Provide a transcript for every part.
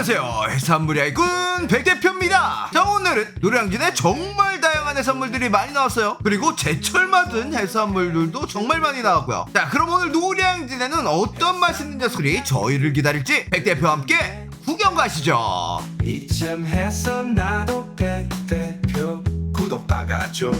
안녕하세요. 해산물이 아이군 백대표입니다. 자 오늘은 노량진에 정말 다양한 해산물들이 많이 나왔어요. 그리고 제철 맞은 해산물들도 정말 많이 나왔고요. 자 그럼 오늘 노량진에는 어떤 맛있는 녀석들이 저희를 기다릴지 백대표와 함께 구경 가시죠. 이쯤 해서 나도 백대표 구독 박아줘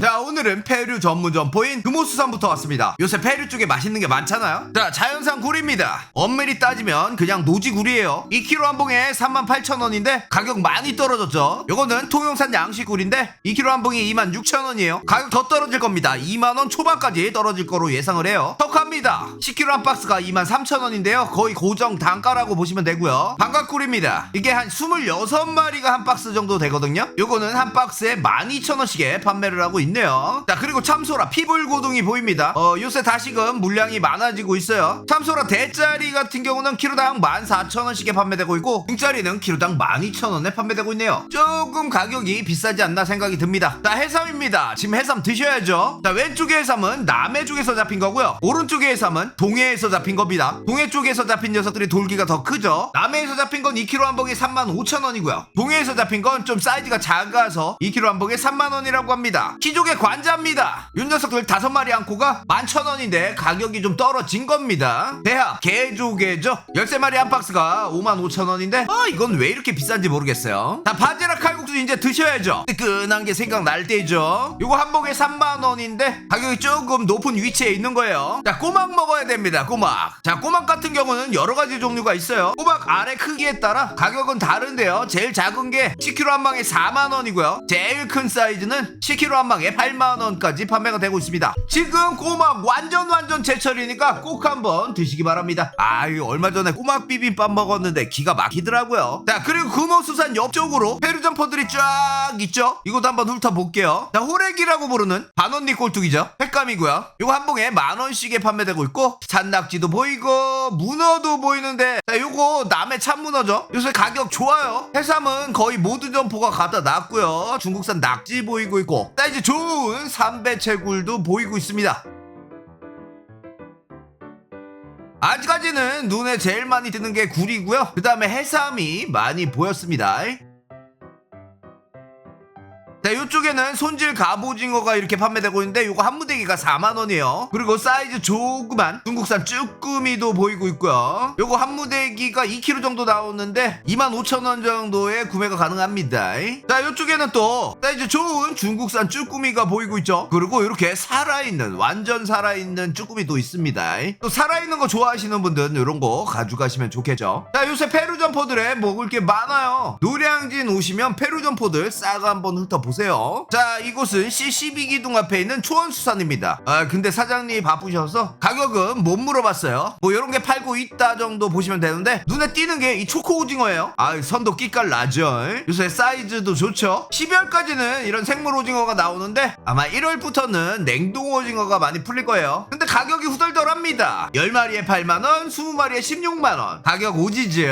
자 오늘은 페류 전문 점포인 금호수산부터 왔습니다. 요새 페류 쪽에 맛있는 게 많잖아요. 자 자연산 굴입니다. 엄밀히 따지면 그냥 노지 굴이에요. 2kg 한 봉에 38,000원인데 가격 많이 떨어졌죠. 요거는 통영산 양식굴인데 2kg 한 봉에 26,000원이에요. 가격 더 떨어질 겁니다. 2만원 초반까지 떨어질 거로 예상을 해요. 턱합니다. 10kg 한 박스가 23,000원인데요. 거의 고정 단가라고 보시면 되고요. 방각굴입니다. 이게 한 26마리가 한 박스 정도 되거든요. 요거는 한 박스에 12,000원씩에 판매를 하고 있 네요. 자 그리고 참소라 피불고등이 보입니다. 어 요새 다시금 물량이 많아지고 있어요. 참소라 대짜리 같은 경우는 키로당 14,000원씩에 판매되고 있고 중짜리는 키로당 12,000원에 판매되고 있네요. 조금 가격이 비싸지 않나 생각이 듭니다. 자 해삼입니다. 지금 해삼 드셔야죠. 자 왼쪽의 해삼은 남해 쪽에서 잡힌 거고요. 오른쪽의 해삼은 동해에서 잡힌 겁니다. 동해 쪽에서 잡힌 녀석들이 돌기가 더 크죠. 남해에서 잡힌 건 2kg 한 봉에 35,000원이고요. 동해에서 잡힌 건 좀 사이즈가 작아서 2kg 한 봉에 3만원이라고 합니다. 키조 개 관자입니다. 이 녀석들 다섯 마리 안고가 11,000원인데 가격이 좀 떨어진 겁니다. 대합 개조개죠? 13마리 한 박스가 55,000원인데 아 이건 왜 이렇게 비싼지 모르겠어요. 자 바지락 칼국수 이제 드셔야죠. 뜨끈한 게 생각날 때죠. 요거 한 봉에 3만원인데 가격이 조금 높은 위치에 있는 거예요. 자 꼬막 먹어야 됩니다 꼬막. 자 꼬막 같은 경우는 여러 가지 종류가 있어요. 꼬막 알의 크기에 따라 가격은 다른데요. 제일 작은 게 10kg 한 방에 4만원이고요. 제일 큰 사이즈는 10kg 한 방에 8만원까지 판매가 되고 있습니다. 지금 꼬막 완전 완전 제철이니까 꼭 한번 드시기 바랍니다. 아유 얼마 전에 꼬막 비빔밥 먹었는데 기가 막히더라고요. 자 그리고 금호수산 옆쪽으로 페루 점퍼들이 쫙 있죠? 이것도 한번 훑어볼게요. 자 호래기라고 부르는 반원리 꼴뚜기죠? 횟감이고요. 이거 한 봉에 만원씩에 판매되고 있고 산낙지도 보이고 문어도 보이는데 자 요거 남해 참문어죠? 요새 가격 좋아요. 해삼은 거의 모든 점포가 갖다 놨고요. 중국산 낙지 보이고 있고. 사이 즈 좋은 삼배채굴도 보이고 있습니다 아직까지는 눈에 제일 많이 드는 게 굴이고요. 그 다음에 해삼이 많이 보였습니다. 자, 이쪽에는 손질 갑오징어가 이렇게 판매되고 있는데 이거 한 무대기가 4만 원이에요. 그리고 사이즈 조그만 중국산 쭈꾸미도 보이고 있고요. 요거 한 무대기가 2kg 정도 나오는데 2만 5천 원 정도에 구매가 가능합니다. 자, 이쪽에는 또 사이즈 좋은 중국산 쭈꾸미가 보이고 있죠. 그리고 이렇게 살아있는 완전 살아있는 쭈꾸미도 있습니다. 또 살아있는 거 좋아하시는 분들은 이런 거 가져가시면 좋겠죠. 자, 요새 페루 점포들에 먹을 게 많아요. 노량진 오시면 페루 점포들 싹 한번 훑어보 세요. 자, 이곳은 C12 기둥 앞에 있는 초원수산입니다. 아, 근데 사장님이 바쁘셔서 가격은 못 물어봤어요. 뭐 이런 게 팔고 있다 정도 보시면 되는데 눈에 띄는 게 이 초코 오징어예요. 아, 선도 끼깔 나죠. 요새 사이즈도 좋죠. 12월까지는 이런 생물 오징어가 나오는데 아마 1월부터는 냉동 오징어가 많이 풀릴 거예요. 근데 가격이 후덜덜합니다. 10마리에 8만원, 20마리에 16만원. 가격 오지지.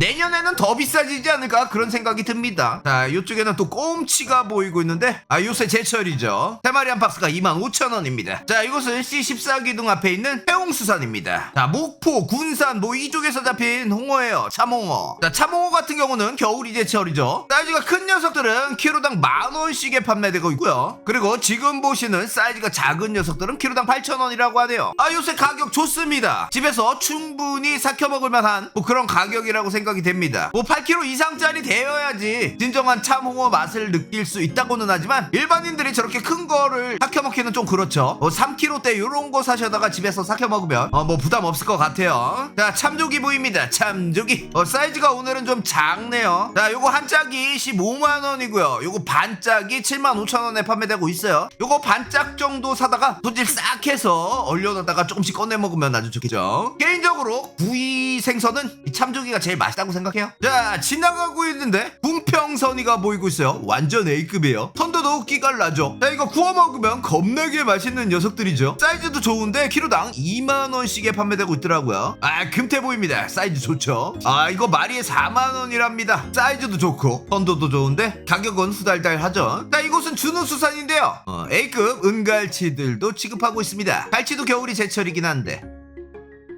내년에는 더 비싸지지 않을까 그런 생각이 듭니다. 자, 이쪽에는 또 꼼치가 보이고 있는데 아, 요새 제철이죠. 3마리 한 박스가 25,000원입니다. 자, 이곳은 C14 기둥 앞에 있는 해웅수산입니다. 자, 목포, 군산 뭐 이쪽에서 잡힌 홍어예요. 참홍어. 자, 참홍어 같은 경우는 겨울이 제철이죠. 사이즈가 큰 녀석들은 키로당 만 원씩에 판매되고 있고요. 그리고 지금 보시는 사이즈가 작은 녀석들은 키로당 8,000원이라고 하네요. 아, 요새 가격 좋습니다. 집에서 충분히 삭혀 먹을 만한 뭐 그런 가격이라고 생각 이 됩니다. 뭐 8kg 이상짜리 되어야지 진정한 참홍어 맛을 느낄 수 있다고는 하지만 일반인들이 저렇게 큰 거를 삭혀 먹기는 좀 그렇죠. 뭐 3kg대 요런 거 사셔다가 집에서 삭혀 먹으면 어, 뭐 부담 없을 것 같아요. 자, 참조기 보입니다. 참조기. 어, 사이즈가 오늘은 좀 작네요. 자, 요거 한 짝이 15만 원이고요. 요거 반 짝이 7만 5천 원에 판매되고 있어요. 요거 반 짝 정도 사다가 손질 싹 해서 얼려놨다가 조금씩 꺼내 먹으면 아주 좋겠죠. 개인적으로 구이 생선은 이 참조기가 제일 맛있다 고 생각해요. 자, 지나가고 있는데 궁평선이가 보이고 있어요. 완전 A급이에요. 선도도 끼깔 나죠. 자, 이거 구워 먹으면 겁나게 맛있는 녀석들이죠. 사이즈도 좋은데 키로당 2만 원씩에 판매되고 있더라고요. 아, 금태 보입니다. 사이즈 좋죠. 아, 이거 마리에 4만 원이랍니다. 사이즈도 좋고 선도도 좋은데 가격은 후달달하죠. 자, 이곳은 준우수산인데요. 어, A급 은갈치들도 취급하고 있습니다. 갈치도 겨울이 제철이긴 한데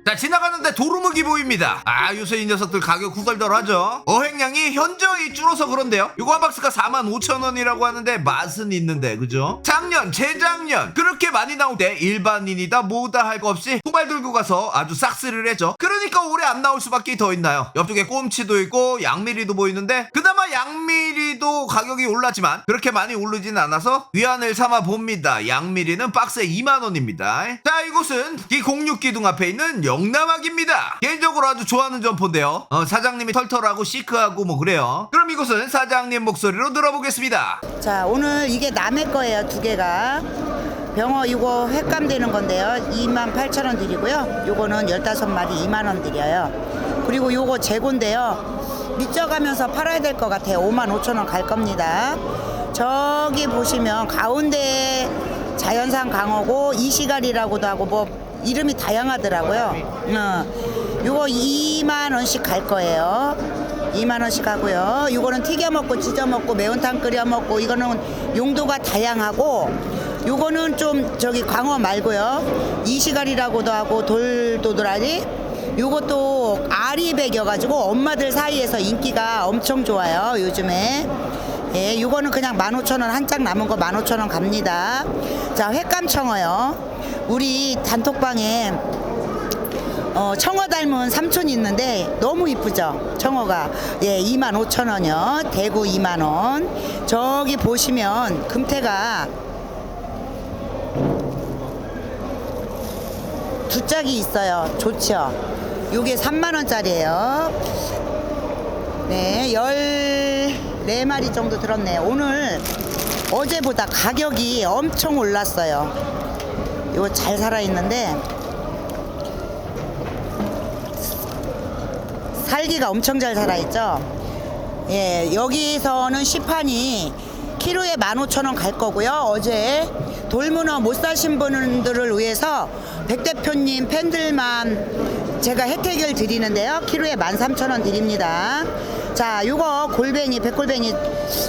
자 지나가는데 도루묵이 보입니다. 아 요새 이 녀석들 가격 후덜덜하죠? 어획량이 현저히 줄어서 그런데요. 요거 한 박스가 45,000원이라고 하는데 맛은 있는데 그죠? 작년 재작년 그렇게 많이 나올 때 일반인이다 뭐다 할 거 없이 후발 들고 가서 아주 싹쓸이를 했죠. 그러니까 올해 안 나올 수밖에 더 있나요? 옆쪽에 꼼치도 있고 양미리도 보이는데 그나마 양미리도 가격이 올랐지만 그렇게 많이 오르진 않아서 위안을 삼아 봅니다. 양미리는 박스에 2만원입니다. 자 이곳은 기06 기둥 앞에 있는 영남학입니다. 개인적으로 아주 좋아하는 점포인데요. 어, 사장님이 털털하고 시크하고 뭐 그래요. 그럼 이곳은 사장님 목소리로 들어보겠습니다. 자 오늘 이게 남의 거예요 두 개가. 병어 이거 횟감 되는 건데요. 28,000원 드리고요. 요거는 15마리 2만 원 드려요. 그리고 요거 재고인데요. 미쳐가면서 팔아야 될 것 같아요. 55,000원 갈 겁니다. 저기 보시면 가운데 자연산 강어고 이시갈이라고도 하고 뭐 이름이 다양하더라고요 어. 요거 2만 원씩 갈 거예요 2만 원씩 하고요. 이거는 튀겨 먹고 찢어 먹고 매운탕 끓여 먹고 이거는 용도가 다양하고 요거는 좀 저기 광어 말고요. 이시갈이라고도 하고 돌도드라리 요것도 알이 배겨가지고 엄마들 사이에서 인기가 엄청 좋아요. 요즘에. 예, 요거는 그냥 15,000원 한 짝 남은 거 15,000원 갑니다. 자, 횟감 청어요. 우리 단톡방에 어, 청어 닮은 삼촌이 있는데 너무 이쁘죠? 청어가. 예 2만 5천 원이요. 대구 2만 원. 저기 보시면 금태가 두 짝이 있어요. 좋죠? 요게 3만 원짜리예요. 네 14마리 정도 들었네요 오늘 어제보다 가격이 엄청 올랐어요 이거 잘 살아있는데 살기가 엄청 잘 살아있죠. 예, 여기서는 시판이 키로에 15,000원 갈 거고요. 어제 돌문어 못 사신 분들을 위해서 백 대표님 팬들만 제가 혜택을 드리는데요. 키로에 13,000원 드립니다. 자, 요거 골뱅이, 백골뱅이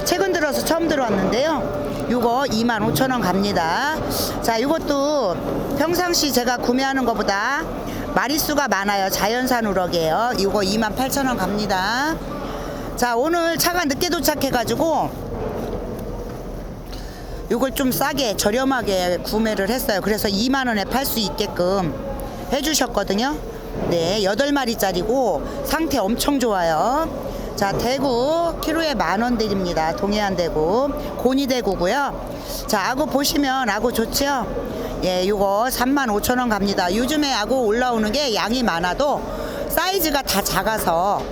최근 들어서 처음 들어왔는데요. 요거 25,000원 갑니다. 자, 요것도 평상시 제가 구매하는 것보다 마리수가 많아요. 자연산 우럭이에요. 이거 28,000원 갑니다. 자, 오늘 차가 늦게 도착해가지고 이걸 좀 싸게 저렴하게 구매를 했어요. 그래서 2만 원에 팔 수 있게끔 해주셨거든요. 네, 8마리짜리고 상태 엄청 좋아요. 자, 대구 키로에 만 원 드립니다. 동해안 대구 고니 대구고요. 자, 아구 보시면 아구 좋죠? 예, 요거 3만 5천 원 갑니다. 요즘에 아구 올라오는 게 양이 많아도 사이즈가 다 작아서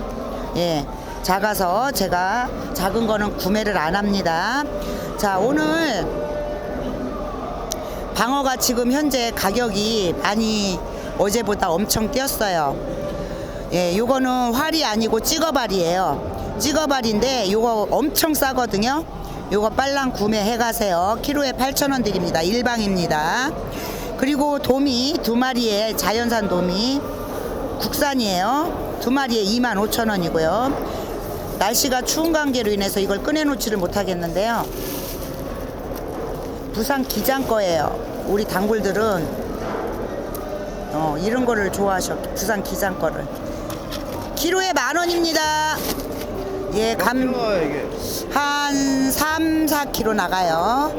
예, 작아서 제가 작은 거는 구매를 안 합니다. 자, 오늘 방어가 지금 현재 가격이 많이 어제보다 엄청 뛰었어요. 예, 요거는 활이 아니고 찍어발이에요. 찍어발인데 요거 엄청 싸거든요. 요거 빨랑 구매해 가세요. 키로에 8,000원 드립니다. 일방입니다. 그리고 도미 두 마리에 자연산 도미 국산이에요. 두 마리에 25,000원이고요. 날씨가 추운 관계로 인해서 이걸 꺼내놓지를 못하겠는데요. 부산 기장 거예요. 우리 단골들은 어, 이런 거를 좋아하셔. 부산 기장 거를. 키로에 만 원입니다. 예, 감, 한 3, 4kg 나가요.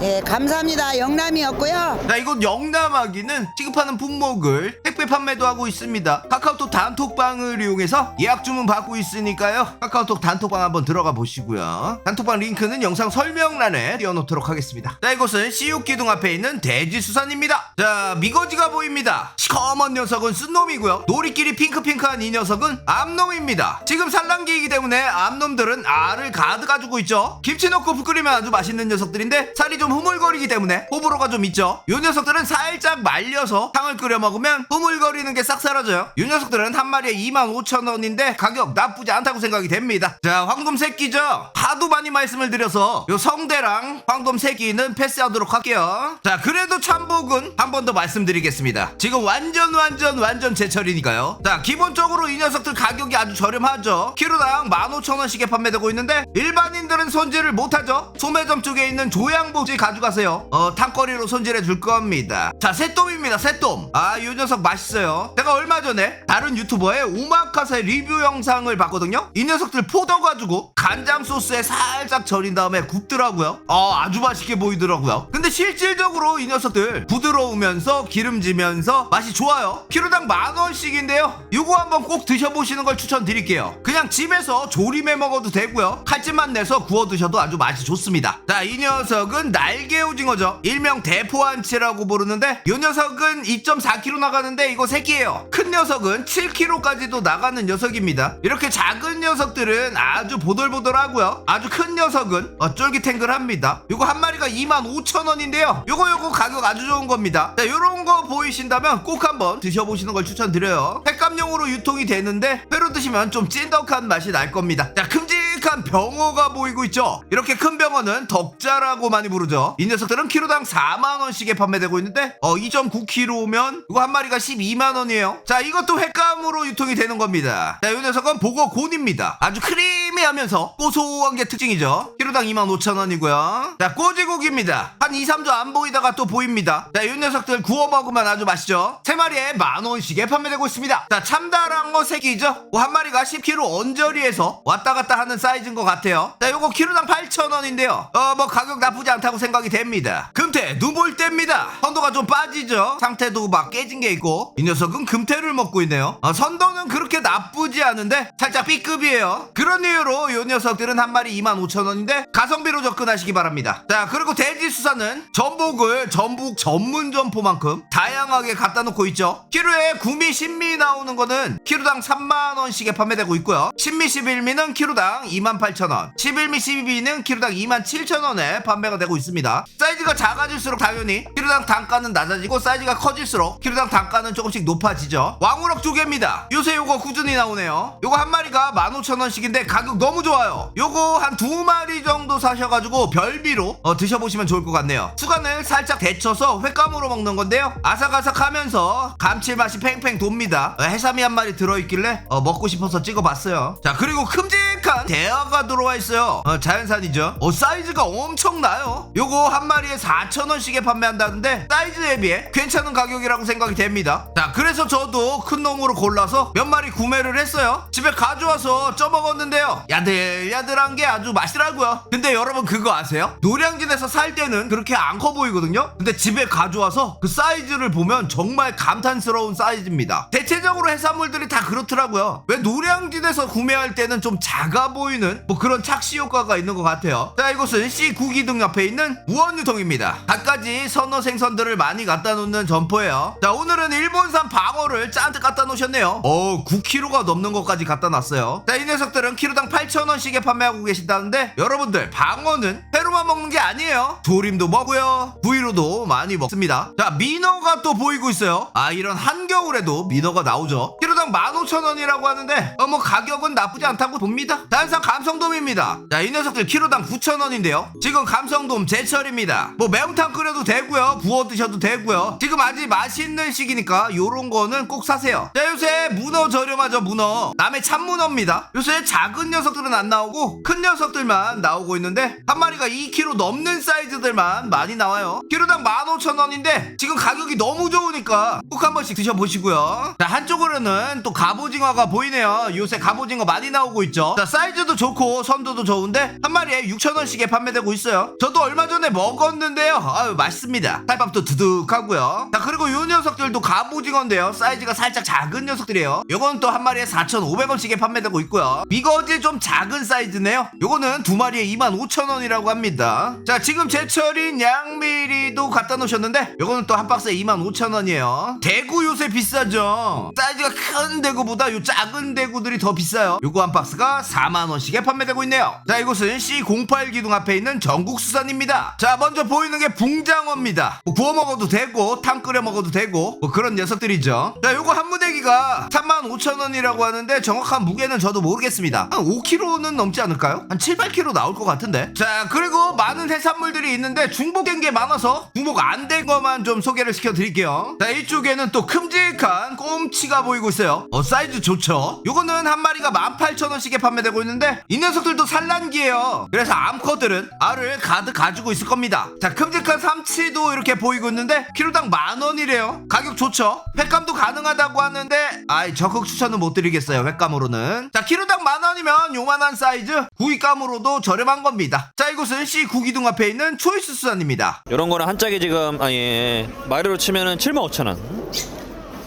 예, 감사합니다. 영남이었고요. 자 이곳 영남아기는 취급하는 품목을 택배 판매도 하고 있습니다. 카카오톡 단톡방을 이용해서 예약 주문 받고 있으니까요. 카카오톡 단톡방 한번 들어가 보시고요. 단톡방 링크는 영상 설명란에 띄워놓도록 하겠습니다. 자 이곳은 CU기둥 앞에 있는 대지수산입니다. 자 미거지가 보입니다. 시커먼 녀석은 쓴놈이고요. 놀이끼리 핑크핑크한 이 녀석은 암놈입니다. 지금 산란기이기 때문에 암놈들은 알을 가득 가지고 있죠. 김치 넣고 푹 끓이면 아주 맛있는 녀석들인데 살이 좀 흐물거리기 때문에 호불호가 좀 있죠. 이 녀석들은 살짝 말려서 탕을 끓여 먹으면 흐물거리는 게 싹 사라져요? 이 녀석들은 한 마리에 25,000원인데 가격 나쁘지 않다고 생각이 됩니다. 자 황돔 새끼죠? 하도 많이 말씀을 드려서 요 성대랑 황돔 새끼는 패스하도록 할게요. 자 그래도 참복은 한 번 더 말씀드리겠습니다. 지금 완전 완전 완전 제철이니까요. 자 기본적으로 이 녀석들 가격이 아주 저렴하죠? 키로당 15,000원씩에 판매되고 있는데 일반인들은 손질을 못하죠? 소매점 쪽에 있는 조양복지 가져가세요. 어 탕거리로 손질해 줄 겁니다. 자 새똥입니다 새똥. 아이 녀석 맛있어요. 제가 얼마 전에 다른 유튜버의 오마카세 리뷰 영상을 봤거든요. 이 녀석들 포더가지고 간장 소스에 살짝 절인 다음에 굽더라고요. 어, 아주 맛있게 보이더라고요. 근데 실질적으로 이 녀석들 부드러우면서 기름지면서 맛이 좋아요. 키로당 만 원씩인데요. 이거 한번 꼭 드셔보시는 걸 추천드릴게요. 그냥 집에서 조림해 먹어도 되고요. 칼집만 내서 구워 드셔도 아주 맛이 좋습니다. 자, 이 녀석은 날개 오징어죠. 일명 대포한치라고 부르는데 이 녀석은 2.4kg 나가는데 이거 새끼예요. 큰 녀석은 7kg까지도 나가는 녀석입니다. 이렇게 작은 녀석들은 아주 보들보들하고요. 아주 큰 녀석은 어, 쫄깃탱글합니다. 이거 한 마리가 25,000원인데요. 요거 요거 가격 아주 좋은 겁니다. 자, 요런 거 보이신다면 꼭 한번 드셔보시는 걸 추천드려요. 횟감용으로 유통이 되는데 회로 드시면 좀 찐덕한 맛이 날 겁니다. 자, 큼직한 병어가 보이고 있죠. 이렇게 큰 병어는 덕자라고 많이 부르죠. 이 녀석들은 키로당 4만 원씩에 판매되고 있는데 어 2.9kg면 이거 한 마리가 12만 원이에요. 자, 이것도 횟감으로 유통이 되는 겁니다. 자, 이 녀석은 보거곤입니다. 아주 크리미하면서 고소한 게 특징이죠. 키로당 2만 5천 원이고요. 자, 꼬지고기입니다. 한 2, 3주 안 보이다가 또 보입니다. 자, 이 녀석들 구워 먹으면 아주 맛있죠. 세 마리에 만 원씩에 판매되고 있습니다. 자, 참다랑어 새끼죠. 뭐한 마리가 10kg 언저리에서 왔다 갔다 하는 사이즈인 것 같아요. 자, 요거 키로당 8천 원인데요. 어, 뭐 가격 나쁘지 않다고 생각이 됩니다. 금태 눈볼 때입니다. 선도가 좀 빠지죠. 상태도 막 깨진 게 있고 이 녀석은 금태를 먹고 있네요. 어, 선도는 그렇게 나쁘지 않은데 살짝 B급이에요. 그런 이유로 이 녀석들은 한 마리 2만 5천 원인데 가성비로 접근하시기 바랍니다. 자, 그리고 돼지 수산 은 전복을 전북 전문 점포만큼 다양하게 갖다 놓고 있죠. 키로에 구미 신미 나오는 거는 키로당 3만 원씩에 판매되고 있고요. 신미 11미는 키로당 2만 8천 원, 11미 12미는 키로당 2만 7천 원에 판매가 되고 있습니다. 사이즈가 작아질수록 당연히 키로당 단가는 낮아지고 사이즈가 커질수록 키로당 단가는 조금씩 높아지죠. 왕우럭 두 개입니다. 요새 요거 꾸준히 나오네요. 요거 한 마리가 15,000원씩인데 가격 너무 좋아요. 요거 한 두 마리 정도 사셔가지고 별비로 어, 드셔보시면 좋을 것 같네요. 수간을 살짝 데쳐서 횟감으로 먹는 건데요. 아삭아삭하면서 감칠맛이 팽팽 돕니다. 어, 해삼이 한 마리 들어있길래 어, 먹고 싶어서 찍어봤어요. 자 그리고 큼 직한 대하가 들어와 있어요. 어, 자연산이죠. 어, 사이즈가 엄청나요. 요거 한 마리에 4,000원씩에 판매한다는데 사이즈에 비해 괜찮은 가격이라고 생각이 됩니다. 자 그래서 저도 큰 놈으로 골라서 몇 마리 구매를 했어요. 집에 가져와서 쪄먹었는데요. 야들야들한 게 아주 맛있더라고요. 근데 여러분 그거 아세요? 노량진에서 살 때는 그렇게 안 커 보이거든요. 근데 집에 가져와서 그 사이즈를 보면 정말 감탄스러운 사이즈입니다. 대체적으로 해산물들이 다 그렇더라고요. 왜 노량진에서 구매할 때는 좀 작아 보이는 뭐 그런 착시 효과가 있는 것 같아요. 자 이곳은 C 구기둥 옆에 있는 무원유통입니다. 갖가지 선어 생선들을 많이 갖다 놓는 점포예요. 자 오늘은 일본산 방어를 잔뜩 갖다 놓으셨네요. 어 9kg가 넘는 것까지 갖다 놨어요. 자 이 녀석들은 키로당 8,000원씩에 판매하고 계신다는데 여러분들 방어는 회로만 먹는 게 아니에요. 조림도 먹고요. 부위로도 많이 먹습니다. 자 민어가 또 보이고 있어요. 아 이런 한겨울에도 민어가 나오죠. 당 15,000원이라고 하는데 어 뭐 가격은 나쁘지 않다고 봅니다. 다현상 감성돔입니다. 자 이 녀석들 키로당 9,000원인데요. 지금 감성돔 제철입니다. 뭐 매운탕 끓여도 되고요. 구워 드셔도 되고요. 지금 아직 맛있는 시기니까 요런 거는 꼭 사세요. 자 요새 문어 저렴하죠 문어. 남의 참문어입니다. 요새 작은 녀석들은 안 나오고 큰 녀석들만 나오고 있는데 한 마리가 2kg 넘는 사이즈들만 많이 나와요. 키로당 15,000원인데 지금 가격이 너무 좋으니까 꼭 한 번씩 드셔보시고요. 자 한쪽으로는 또 갑오징어가 보이네요. 요새 갑오징어 많이 나오고 있죠. 자 사이즈도 좋고 선도도 좋은데 한 마리에 6,000원씩에 판매되고 있어요. 저도 얼마 전에 먹었는데요. 아유 맛있습니다. 살밥도 두둑하고요. 자 그리고 요 녀석들도 갑오징어인데요. 사이즈가 살짝 작은 녀석들이에요. 요건 또 한 마리에 4,500원씩에 판매되고 있고요. 미거지 좀 작은 사이즈네요. 요거는 두 마리에 25,000원이라고 합니다. 자 지금 제철인 양미리도 갖다 놓으셨는데 요거는 또 한 박스에 25,000원이에요. 대구 요새 비싸죠. 사이즈가 큰 대구보다 요 작은 대구들이 더 비싸요. 요거 한 박스가 4만원씩에 판매되고 있네요. 자 이곳은 C08 기둥 앞에 있는 전국수산입니다. 자 먼저 보이는 게 붕장어입니다. 뭐 구워 먹어도 되고 탕 끓여 먹어도 되고 뭐 그런 녀석들이죠. 자 요거 한 무대기가 35,000원이라고 하는데 정확한 무게는 저도 모르겠습니다. 한 5kg는 넘지 않을까요? 한 7, 8kg 나올 것 같은데. 자 그리고 많은 해산물들이 있는데 중복된 게 많아서 중복 안 된 것만 좀 소개를 시켜드릴게요. 자 이쪽에는 또 큼직한 꼼치가 보이고 있어요. 있어요. 어 사이즈 좋죠? 요거는 한 마리가 18,000원씩에 판매되고 있는데 이 녀석들도 산란기예요. 그래서 암컷들은 알을 가득 가지고 있을 겁니다. 자 큼직한 삼치도 이렇게 보이고 있는데 키로당 만원이래요. 가격 좋죠? 횟감도 가능하다고 하는데 아이 적극 추천은 못 드리겠어요 횟감으로는. 자 키로당 만원이면 요만한 사이즈 구이감으로도 저렴한 겁니다. 자 이곳은 C 구기둥 앞에 있는 초이스 수산입니다. 이런 거는 한 짝에 지금 아예 마리로 치면은 75,000원.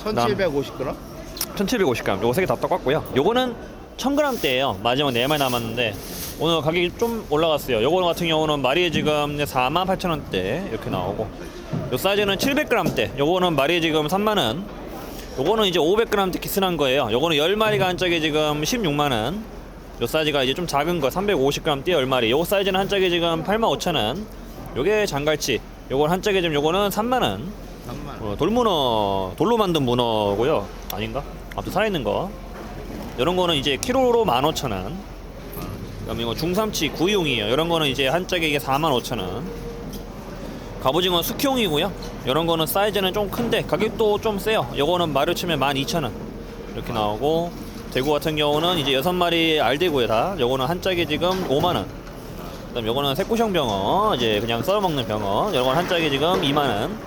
1750g 1,750g. 요거 세개다 똑같고요. 요거는 1000g대예요. 마지막 4마리 남았는데 오늘 가격이 좀 올라갔어요. 요거 같은 경우는 마리에 지금 48,000원대 이렇게 나오고 요 사이즈는 700g대. 요거는 마리에 지금 3만 원. 요거는 이제 500g대 키스난 거예요. 요거는 10마리가 한 짝에 지금 16만 원. 요 사이즈가 이제 좀 작은 거 350g 띠 10마리. 요거 사이즈는 한 짝에 지금 85,000원. 요게 장갈치. 요건 한 짝에 지금 요거는 3만 원. 어, 돌문어 돌로 만든 문어고요 아닌가? 아무튼 살아있는 거. 이런 거는 이제 키로로 15,000원. 그다음에 이거 중삼치 구이용이에요. 이런 거는 이제 한 짝에 이게 45,000원. 갑오징어 숙형이고요. 이런 거는 사이즈는 좀 큰데 가격도 좀 세요. 요거는 마루 치면 12,000원. 이렇게 나오고 대구 같은 경우는 이제 6마리 알대구에 다. 요거는 한 짝에 지금 5만원. 그다음 요거는 새꼬시형 병어 이제 그냥 썰어 먹는 병어 요건 한 짝에 지금 2만 원.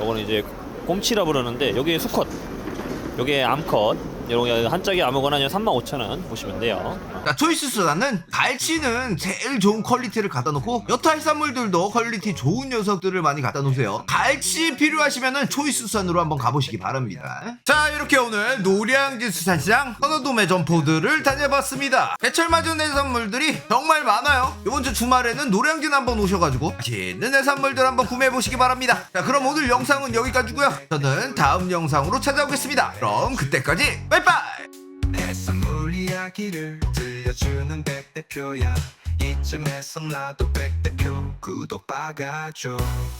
요거는 이제 곰치라 부르는데 여기 수컷, 요게 암컷. 요게 한 짝에 아무거나 그냥 35,000원 보시면 돼요. 자, 초이스 수단은 갈치는 제일 좋은 퀄리티를 갖다 놓고 여타 해산물들도 퀄리티 좋은 녀석들을 많이 갖다 놓으세요. 갈치 필요하시면은 초이스 수단으로 한번 가보시기 바랍니다. 자, 이렇게 오늘 노량진 수산시장 선어도매 점포들을 다녀봤습니다. 배철 맞은 해산물들이 정말 많아요. 이번 주 주말에는 노량진 한번 오셔가지고 맛있는 해산물들 한번 구매해보시기 바랍니다. 자, 그럼 오늘 영상은 여기까지고요. 저는 다음 영상으로 찾아오겠습니다. 그럼 그때까지 빠이빠이! 이야기를 들려주는 백대표야. 이쯤에서 나도 백대표 구독 박아줘